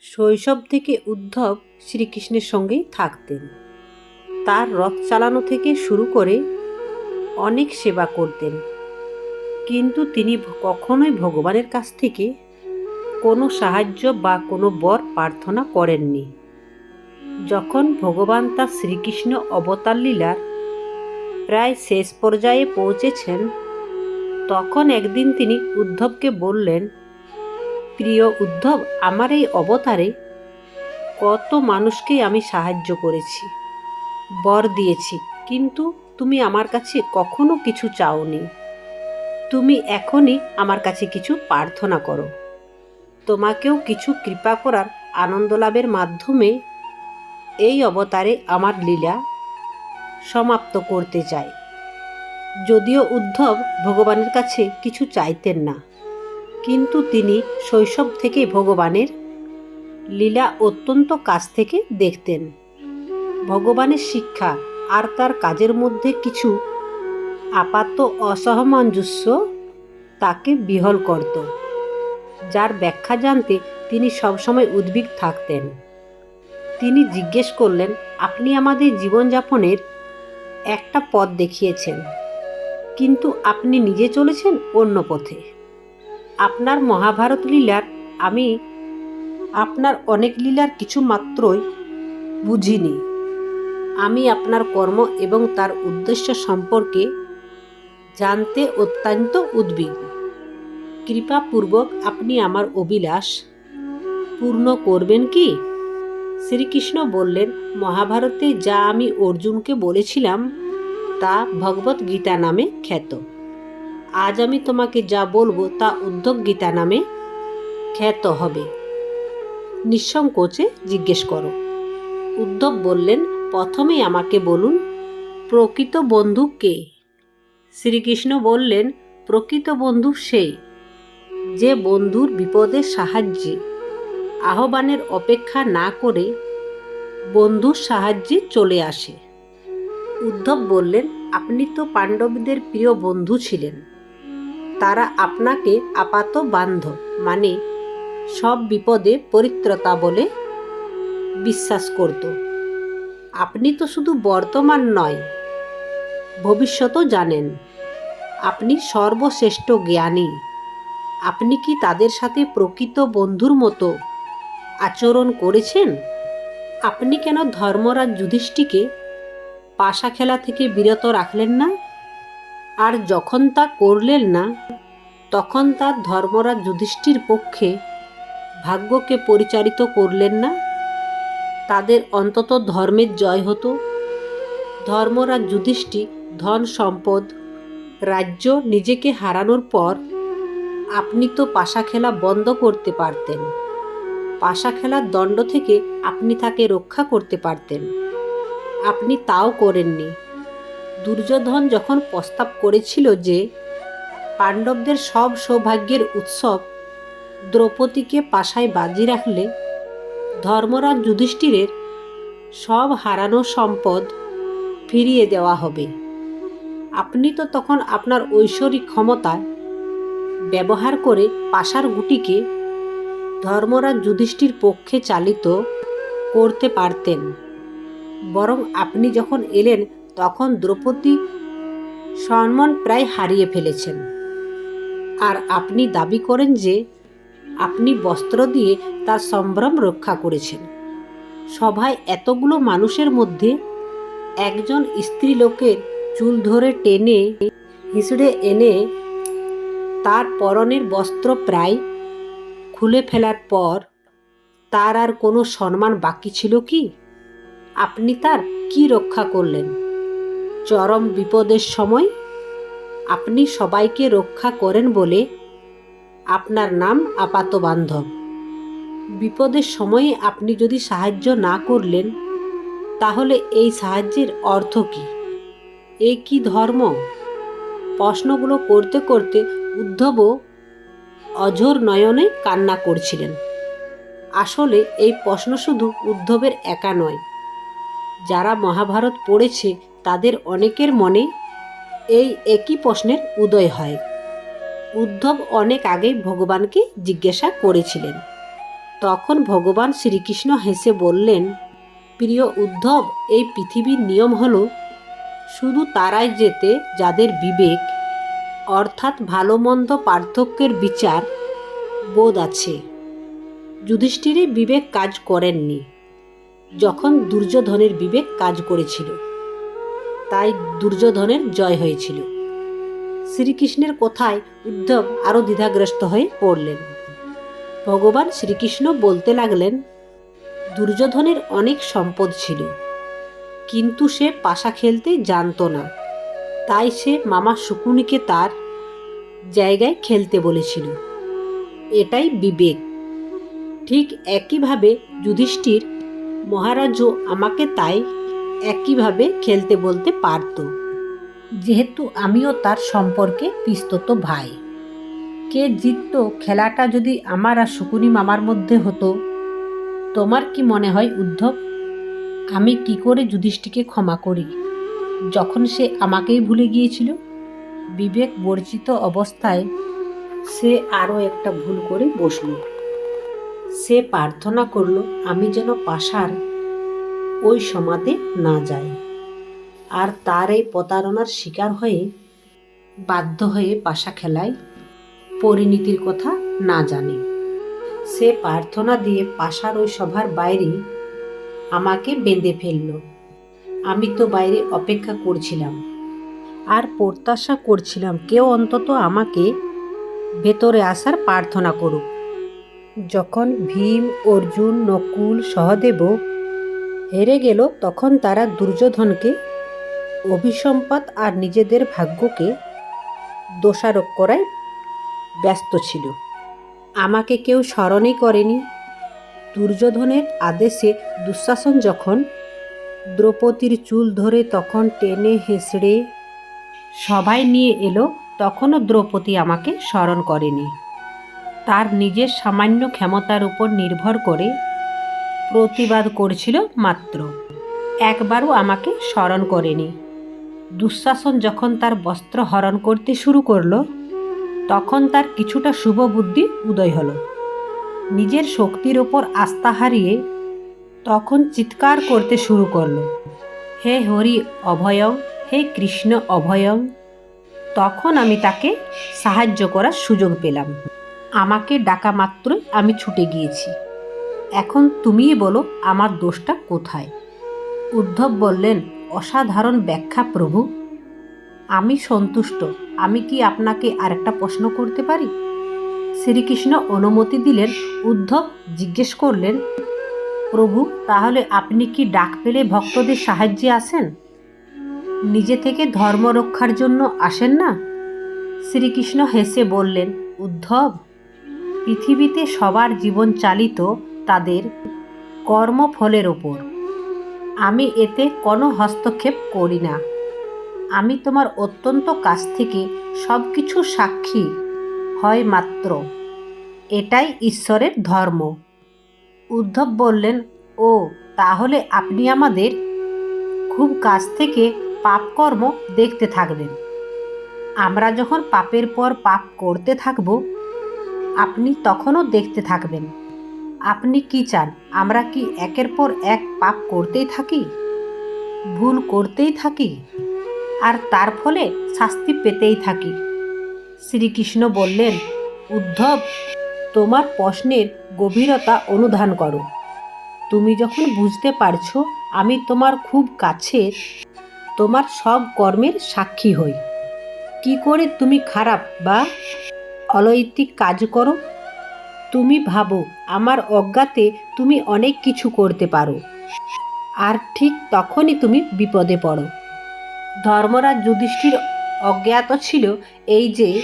শৈশব থেকে উদ্ধব শ্রীকৃষ্ণের সঙ্গেই থাকতেন। তার রথ চালানো থেকে শুরু করে অনেক সেবা করতেন। কিন্তু তিনি কখনোই ভগবানের কাছ থেকে কোনো সাহায্য বা কোনো বর প্রার্থনা করেননি। যখন ভগবান তার শ্রীকৃষ্ণ অবতার লীলার প্রায় শেষ পর্যায়ে পৌঁছেছেন, তখন একদিন তিনি উদ্ধবকে বললেন প্রিয় উদ্ধব, আমার এই অবতারে কত মানুষকেই আমি সাহায্য করেছি, বর দিয়েছি, কিন্তু তুমি আমার কাছে কখনো কিছু চাওনি। তুমি এখনই আমার কাছে কিছু প্রার্থনা করো। তোমাকেও কিছু কৃপা করার আনন্দ লাভের মাধ্যমে এই অবতারে আমার লীলা সমাপ্ত করতে চাই। যদিও উদ্ধব ভগবানের কাছে কিছু চাইতেন না। কিন্তু তিনি শৈশব থেকে ভগবানের লীলা অত্যন্ত কাছ থেকে দেখতেন। ভগবানের শিক্ষা আর তার কাজের মধ্যে কিছু আপাত অসহমঞ্জস্য তাকে বিহল করত, যার ব্যাখ্যা জানতে তিনি সবসময় উদ্বিগ থাকতেন। তিনি জিজ্ঞেস করলেন, আপনি আমাদের জীবনযাপনের একটা পথ দেখিয়েছেন, কিন্তু আপনি নিজে চলেছেন অন্য পথে? আপনার মহাভারত লীলার আমি আপনার অনেক লীলার কিছু মাত্রই বুঝিনি। আমি আপনার কর্ম এবং তার উদ্দেশ্য সম্পর্কে জানতে অত্যন্ত উদ্বিগ্ন। কৃপাপূর্বক আপনি আমার অভিলাষ পূর্ণ করবেন কি? শ্রীকৃষ্ণ বললেন, মহাভারতে যা আমি অর্জুনকে বলেছিলাম, তা ভগবত গীতা নামে খ্যাত। আজ আমি তোমাকে যা বলব তা উদ্যোগ গীতা নামে খ্যাত হবে। নিঃসংকোচে জিজ্ঞেস করো। উদ্ধব বললেন, প্রথমে আমাকে বলুন, প্রকৃত বন্ধু কে? শ্রীকৃষ্ণ বললেন, প্রকৃত বন্ধু সেই যে বন্ধুর বিপদের সাহায্যে, আহ্বানের অপেক্ষা না করে বন্ধুর সাহায্যে চলে আসে। উদ্ধব বললেন, আপনি তো পাণ্ডবদের প্রিয় বন্ধু ছিলেন। তারা আপনাকে আপাত বান্ধব মানে সব বিপদে পরিত্রতা বলে বিশ্বাস করত। আপনি তো শুধু বর্তমান নয় ভবিষ্যতও জানেন। আপনি সর্বশ্রেষ্ঠ জ্ঞানী। আপনি কি তাদের সাথে প্রকৃত বন্ধুর মতো আচরণ করেছেন? আপনি কেন ধর্মরাজ যুধিষ্ঠিকে পাশা খেলা থেকে বিরত রাখলেন না? আর যখন তা করলেন না, তখন তার ধর্মরাজ যুধিষ্ঠির পক্ষে ভাগ্যকে পরিচালিত করলেন না? তাদের অন্তত ধর্মের জয় হতো। ধর্মরাজ যুধিষ্ঠি ধন সম্পদ, রাজ্য নিজেকে হারানোর পর আপনি তো পাশা খেলা বন্ধ করতে পারতেন। পাশা খেলার দণ্ড থেকে আপনি তাকে রক্ষা করতে পারতেন। আপনি তাও করেননি। দুর্যোধন যখন প্রস্তাব করেছিল যে পাণ্ডবদের সব সৌভাগ্যের উৎসব দ্রৌপদীকে পাশায় বাজি রাখলে ধর্মরাজ যুধিষ্ঠিরের সব হারানো সম্পদ ফিরিয়ে দেওয়া হবে। আপনি তো তখন আপনার ঐশ্বরিক ক্ষমতায় ব্যবহার করে পাশার গুটিকে ধর্মরাজ যুধিষ্ঠির পক্ষে চালিত করতে পারতেন। বরং আপনি যখন এলেন তখন দ্রৌপদী সম্মান প্রায় হারিয়ে ফেলেছেন। আর আপনি দাবি করেন যে আপনি বস্ত্র দিয়ে তার সম্ভ্রম রক্ষা করেছেন। সভায় এতগুলো মানুষের মধ্যে একজন স্ত্রী লোকের চুল ধরে টেনে হিঁচড়ে এনে তার পরনের বস্ত্র প্রায় খুলে ফেলার পর তার আর কোনো সম্মান বাকি ছিল কি? আপনি তার কি রক্ষা করলেন? চরম বিপদের সময় আপনি সবাইকে রক্ষা করেন বলে আপনার নাম আপাত বান্ধব। বিপদের সময়ে আপনি যদি সাহায্য না করলেন, তাহলে এই সাহায্যের অর্থ কী? এ কি ধর্ম? প্রশ্নগুলো করতে করতে উদ্ধবও অঝোর নয়নে কান্না করছিলেন। আসলে এই প্রশ্ন শুধু উদ্ধবের একা নয়, যারা মহাভারত পড়েছে তাদের অনেকের মনে এই একই প্রশ্নের উদয় হয়। উদ্ধব অনেক আগেই ভগবানকে জিজ্ঞাসা করেছিলেন। তখন ভগবান শ্রীকৃষ্ণ হেসে বললেন, প্রিয় উদ্ধব, এই পৃথিবীর নিয়ম হল শুধু তারাই যেতে যাদের বিবেক, অর্থাৎ ভালো মন্দ পার্থক্যের বিচার বোধ আছে। যুধিষ্ঠিরের বিবেক কাজ করেননি, যখন দুর্যোধনের বিবেক কাজ করেছিল। তাই দুর্যোধনের জয় হয়েছিল। শ্রীকৃষ্ণের কথায় উদ্ধব আরও দ্বিধাগ্রস্ত হয়ে পড়লেন। ভগবান শ্রীকৃষ্ণ বলতে লাগলেন, দুর্যোধনের অনেক সম্পদ ছিল, কিন্তু সে পাশা খেলতে জানতো না। তাই সে মামা শকুনিকে তার জায়গায় খেলতে বলেছিল। এটাই বিবেক। ঠিক একইভাবে যুধিষ্ঠির মহারাজও আমাকে তাই একইভাবে খেলতে বলতে পারত। যেহেতু আমিও তার সম্পর্কে পিস্তত ভাই। কে জিতত খেলাটা যদি আমার আর শকুনি মামার মধ্যে হতো, তোমার কি মনে হয় উদ্ধব? আমি কি করে যুধিষ্ঠিকে ক্ষমা করি? যখন সে আমাকেই ভুলে গিয়েছিল? বিবেক বর্জিত অবস্থায় সে আরও একটা ভুল করে বসল। সে প্রার্থনা করল, আমি যেন পাশার ওই সমাধে না যায়। আর তার এই প্রতারণার শিকার হয়ে বাধ্য হয়ে পাশা খেলায় পরিণতির কথা না জানে। সে প্রার্থনা দিয়ে পাশার ওই সভার বাইরে আমাকে বেঁধে ফেলল। আমি তো বাইরে অপেক্ষা করছিলাম। আর প্রত্যাশা করছিলাম কেউ অন্তত আমাকে ভেতরে আসার প্রার্থনা করুক। যখন ভীম, অর্জুন, নকুল, সহদেব হেরে গেল তখন তারা দুর্যোধনকে, অভিসম্পাত আর নিজেদের ভাগ্যকে দোষারোপ করায় ব্যস্ত ছিল। আমাকে কেউ স্মরণই করেনি। দুর্যোধনের আদেশে দুঃশাসন যখন দ্রৌপদীর চুল ধরে তখন টেনে হেসড়ে সবাই নিয়ে এলো, তখনও দ্রৌপদী আমাকে স্মরণ করেনি। তার নিজের সামান্য ক্ষমতার উপর নির্ভর করে প্রতিবাদ করছিল মাত্র। একবারও আমাকে স্মরণ করেনি। দুঃশাসন যখন তার বস্ত্র হরণ করতে শুরু করল, তখন তার কিছুটা শুভ বুদ্ধি উদয় হলো। নিজের শক্তির ওপর আস্থা হারিয়ে তখন চিৎকার করতে শুরু করল, হে হরি অভয়ং, হে কৃষ্ণ অভয়ং। তখন আমি তাকে সাহায্য করার সুযোগ পেলাম। আমাকে ডাকা মাত্রই আমি ছুটে গিয়েছি। এখন তুমিই বলো আমার দোষটা কোথায়? উদ্ধব বললেন, অসাধারণ ব্যাখ্যা প্রভু। আমি সন্তুষ্ট। আমি কি আপনাকে আরেকটা প্রশ্ন করতে পারি? শ্রীকৃষ্ণ অনুমতি দিলেন। উদ্ধব জিজ্ঞেস করলেন, প্রভু, তাহলে আপনি কি ডাক পেলে ভক্তদের সাহায্যে আসেন? নিজে থেকে ধর্ম রক্ষার জন্য আসেন না? শ্রীকৃষ্ণ হেসে বললেন, উদ্ধব, পৃথিবীতে সবার জীবন চালিত তাদের কর্মফলের ওপর আমি এতে কোনো হস্তক্ষেপ করি না। আমি তোমার অত্যন্ত কাছ থেকে সব কিছু সাক্ষী হয় মাত্র। এটাই ঈশ্বরের ধর্ম। উদ্ধব বললেন, ও, তাহলে আপনি আমাদের খুব কাছ থেকে পাপকর্ম দেখতে থাকবেন। আমরা যখন পাপের পর পাপ করতে থাকব, আপনি তখনও দেখতে থাকবেন। আপনি কি চান, আমরা কি একের পর এক পাপ করতেই থাকি? ভুল করতেই থাকি? আর তার ফলে শাস্তি পেতেই থাকি। শ্রীকৃষ্ণ বললেন, উদ্ধব, তোমার প্রশ্নের গভীরতা অনুধান করো। তুমি যখন বুঝতে পারছ আমি তোমার খুব কাছে তোমার সব কর্মের সাক্ষী হই। কি করে তুমি খারাপ বা অলৌকিক কাজ করো? তুমি ভাবো, আমার অজ্ঞাতে তুমি অনেক কিছু করতে পারো। আর ঠিক তখনই তুমি বিপদে পড়ো। ধর্মরাজ যুধিষ্ঠির অজ্ঞাত ছিল এই যে,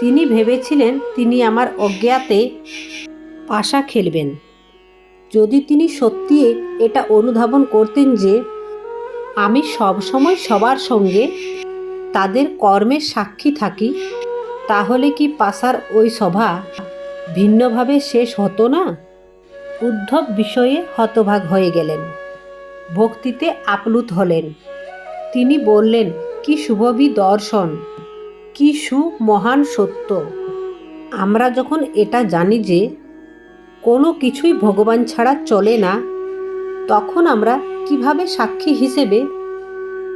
তিনি ভেবেছিলেন তিনি আমার অজ্ঞাতে পাশা খেলবেন। যদি তিনি সত্যি এটা অনুধাবন করতেন যে, আমি সবসময় সবার সঙ্গে তাদের কর্মের সাক্ষী থাকি, তাহলে কি পাশার ওই সভা ভিন্নভাবে শেষ হতো না? উদ্ধব বিষয়ে হতভাগ হয়ে গেলেন। ভক্তিতে আপ্লুত হলেন। তিনি বললেন, কি শুভবি দর্শন, কি সুমহান সত্য। আমরা যখন এটা জানি যে কোনো কিছুই ভগবান ছাড়া চলে না, তখন আমরা কীভাবে সাক্ষী হিসেবে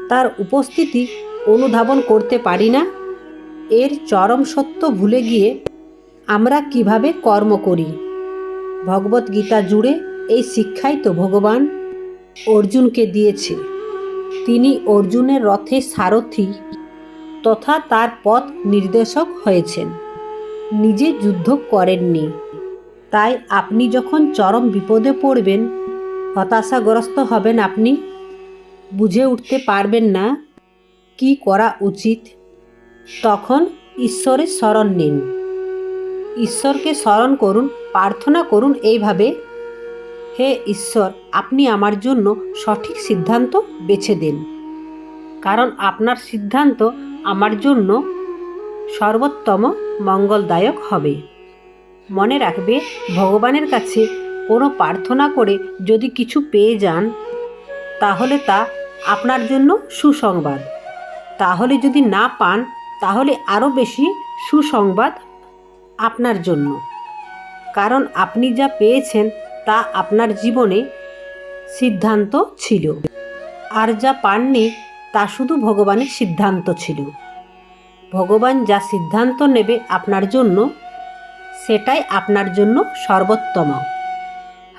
তার উপস্থিতি অনুধাবন করতে পারি না? এর চরম সত্য ভুলে গিয়ে আমরা কীভাবে কর্ম করি? ভগবদ্গীতা জুড়ে এই শিক্ষাই তো ভগবান অর্জুনকে দিয়েছে। তিনি অর্জুনের রথে সারথি তথা তার পথ নির্দেশক হয়েছেন। নিজে যুদ্ধ করেননি। তাই আপনি যখন চরম বিপদে পড়বেন, হতাশাগ্রস্ত হবেন আপনি। বুঝে উঠতে পারবেন না কি করা উচিত। তখন ঈশ্বরের শরণ নিন। ঈশ্বরকে স্মরণ করুন, প্রার্থনা করুন এইভাবে, হে ঈশ্বর, আপনি আমার জন্য সঠিক সিদ্ধান্ত বেছে দিন। কারণ আপনার সিদ্ধান্ত আমার জন্য সর্বোত্তম মঙ্গলদায়ক হবে। মনে রাখবে, ভগবানের কাছে কোনো প্রার্থনা করে যদি কিছু পেয়ে যান, তাহলে তা আপনার জন্য সুসংবাদ। তাহলে যদি না পান, তাহলে আরও বেশি সুসংবাদ আপনার জন্য। কারণ আপনি যা পেয়েছেন তা আপনার জীবনে সিদ্ধান্ত ছিল। আর যা পাননি তা শুধু ভগবানের সিদ্ধান্ত ছিল। ভগবান যা সিদ্ধান্ত নেবে আপনার জন্য, সেটাই আপনার জন্য সর্বোত্তম।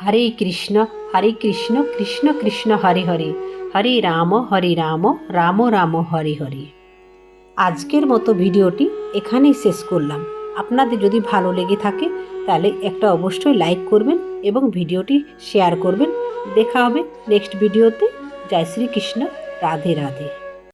হরে কৃষ্ণ হরে কৃষ্ণ কৃষ্ণ কৃষ্ণ, হরে হরে। হরে রাম হরে রাম রাম রাম, হরে হরে। আজকের মতো ভিডিওটি এখানেই শেষ করলাম। আপনাদের যদি ভালো লেগে থাকে, তাহলে একটা অবশ্যই লাইক করবেন এবং ভিডিওটি শেয়ার করবেন। দেখা হবে নেক্সট ভিডিওতে জয় শ্রীকৃষ্ণ। রাধে রাধে।